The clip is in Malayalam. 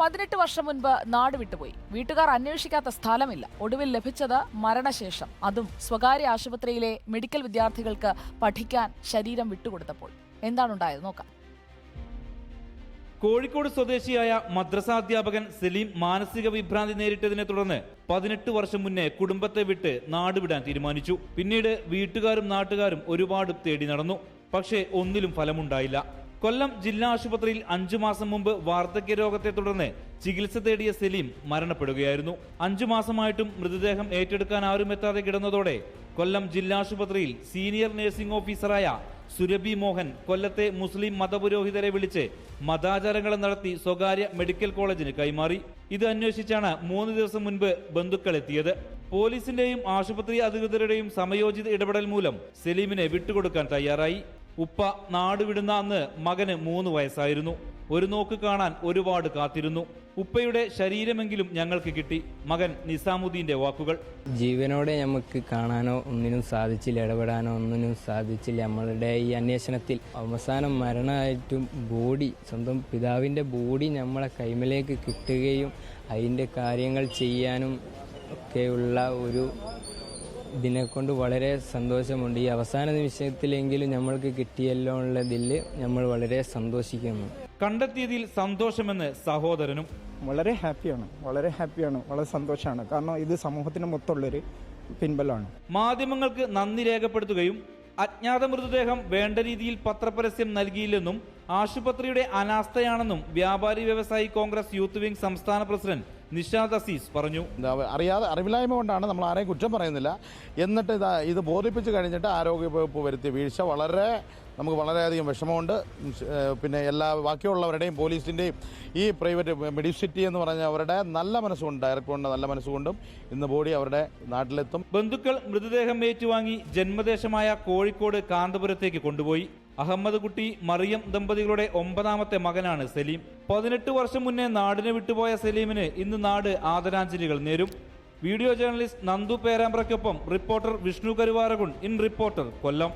പതിനെട്ട് വർഷം മുൻപ് നാട് വിട്ടുപോയി. വീട്ടുകാർ അന്വേഷിക്കാത്ത സ്ഥലമില്ല. ഒടുവിൽ ലഭിച്ചത് മരണശേഷം. അതും സ്വകാര്യ ആശുപത്രിയിലെ മെഡിക്കൽ വിദ്യാർത്ഥികൾക്ക് പഠിക്കാൻ ശരീരം വിട്ടുകൊടുത്തപ്പോൾ. എന്താണുണ്ടായത്? നോക്കാം. കോഴിക്കോട് സ്വദേശിയായ മദ്രസാധ്യാപകൻ സലീം മാനസിക വിഭ്രാന്തി നേരിട്ടതിനെ തുടർന്ന് പതിനെട്ട് വർഷം മുന്നേ കുടുംബത്തെ വിട്ട് നാടുവിടാൻ തീരുമാനിച്ചു. പിന്നീട് വീട്ടുകാരും നാട്ടുകാരും ഒരുപാട് തേടി നടന്നു. പക്ഷേ ഒന്നിലും ഫലമുണ്ടായില്ല. കൊല്ലം ജില്ലാ ആശുപത്രിയിൽ അഞ്ചു മാസം മുമ്പ് വാർദ്ധക്യ രോഗത്തെ തുടർന്ന് ചികിത്സ തേടിയ സലീം മരണപ്പെടുകയായിരുന്നു. അഞ്ചു മാസമായിട്ടും മൃതദേഹം ഏറ്റെടുക്കാൻ ആരും എത്താതെ കിടന്നതോടെ കൊല്ലം ജില്ലാ ആശുപത്രിയിൽ സീനിയർ നഴ്സിംഗ് ഓഫീസറായ സുരഭി മോഹൻ കൊല്ലത്തെ മുസ്ലിം മതപുരോഹിതരെ വിളിച്ച് മതാചാരങ്ങൾ നടത്തി സ്വകാര്യ മെഡിക്കൽ കോളേജിന് കൈമാറി. ഇത് അന്വേഷിച്ചാണ് മൂന്ന് ദിവസം മുൻപ് ബന്ധുക്കൾ എത്തിയത് പോലീസിന്റെയും ആശുപത്രി അധികൃതരുടെയും സമയോചിത ഇടപെടൽ മൂലം സലീമിനെ വിട്ടുകൊടുക്കാൻ തയ്യാറായി. ഉപ്പ നാടുവിടുന്ന അന്ന് മകന് മൂന്ന് വയസ്സായിരുന്നു. ഒരു നോക്ക് കാണാൻ ഒരുപാട് കാത്തിരുന്നു. ഉപ്പയുടെ ശരീരമെങ്കിലും ഞങ്ങൾക്ക് കിട്ടി. മകൻ നിസാമുദ്ദീന്റെ വാക്കുകൾ. ജീവനോടെ നമുക്ക് കാണാനോ ഒന്നിനും സാധിച്ചില്ല ഇടപെടാനോ ഒന്നിനും സാധിച്ചില്ല. നമ്മളുടെ ഈ അന്വേഷണത്തിൽ അവസാനം മരണമായിട്ടും ബോഡി സ്വന്തം പിതാവിന്റെ ബോഡി നമ്മളെ കൈമലേക്ക് കിട്ടുകയും അതിന്റെ കാര്യങ്ങൾ ചെയ്യാനും ഒക്കെയുള്ള ഒരു ഇതിനെക്കൊണ്ട് വളരെ സന്തോഷമുണ്ട്. ഈ അവസാന നിമിഷത്തിലെങ്കിലും നമ്മൾക്ക് കിട്ടിയല്ലോ ഉള്ളതിൽ നമ്മൾ വളരെ സന്തോഷിക്കുന്നു. കണ്ടെത്തിയതിൽ സന്തോഷമെന്ന് സഹോദരനും. വളരെ ഹാപ്പിയാണ്. വളരെ ഹാപ്പിയാണ്. വളരെ സന്തോഷമാണ്. കാരണം ഇത് സമൂഹത്തിന് മൊത്തമുള്ളൊരു പിൻബലമാണ്. മാധ്യമങ്ങൾക്ക് നന്ദി രേഖപ്പെടുത്തുകയും അജ്ഞാത മൃതദേഹം വേണ്ട രീതിയിൽ പത്രപരസ്യം നൽകിയില്ലെന്നും ആശുപത്രിയുടെ അനാസ്ഥയാണെന്നും വ്യാപാരി വ്യവസായി കോൺഗ്രസ് യൂത്ത് വിംഗ് സംസ്ഥാന പ്രസിഡന്റ് നിഷാദ് അസീസ് പറഞ്ഞു. അറിയാതെ അറിവില്ലായ്മ കൊണ്ടാണ് നമ്മൾ ആരെയും കുറ്റം പറയുന്നില്ല. എന്നിട്ട് ഇതാ ഇത് ബോധിപ്പിച്ച് കഴിഞ്ഞിട്ട് ആരോഗ്യവകുപ്പ് വരുത്തിയ വീഴ്ച വളരെ നമുക്ക് വളരെയധികം വിഷമമുണ്ട്. പിന്നെ എല്ലാ ബാക്കിയുള്ളവരുടെയും പോലീസിന്റെയും ഈ പ്രൈവറ്റ് മെഡിസിറ്റി എന്ന് പറഞ്ഞ അവരുടെ നല്ല മനസ്സുകൊണ്ട് ഡയറക്ടറുടെ നല്ല മനസ്സുകൊണ്ടും ഇന്ന് ബോഡി അവരുടെ നാട്ടിലെത്തും. ബന്ധുക്കൾ മൃതദേഹം ഏറ്റുവാങ്ങി ജന്മദേശമായ കോഴിക്കോട് കാന്തപുരത്തേക്ക് കൊണ്ടുപോയി. അഹമ്മദ് കുട്ടി മറിയം ദമ്പതികളുടെ ഒമ്പതാമത്തെ മകനാണ് സലീം. പതിനെട്ട് വർഷം മുന്നേ നാടിനെ വിട്ടുപോയ സലീമിന് ഇന്ന് നാട് ആദരാഞ്ജലികൾ നേരും. Video journalist Nandu പേരാമ്പ്രയ്ക്കൊപ്പം reporter Vishnu Karuvarakundu in reporter Kollam.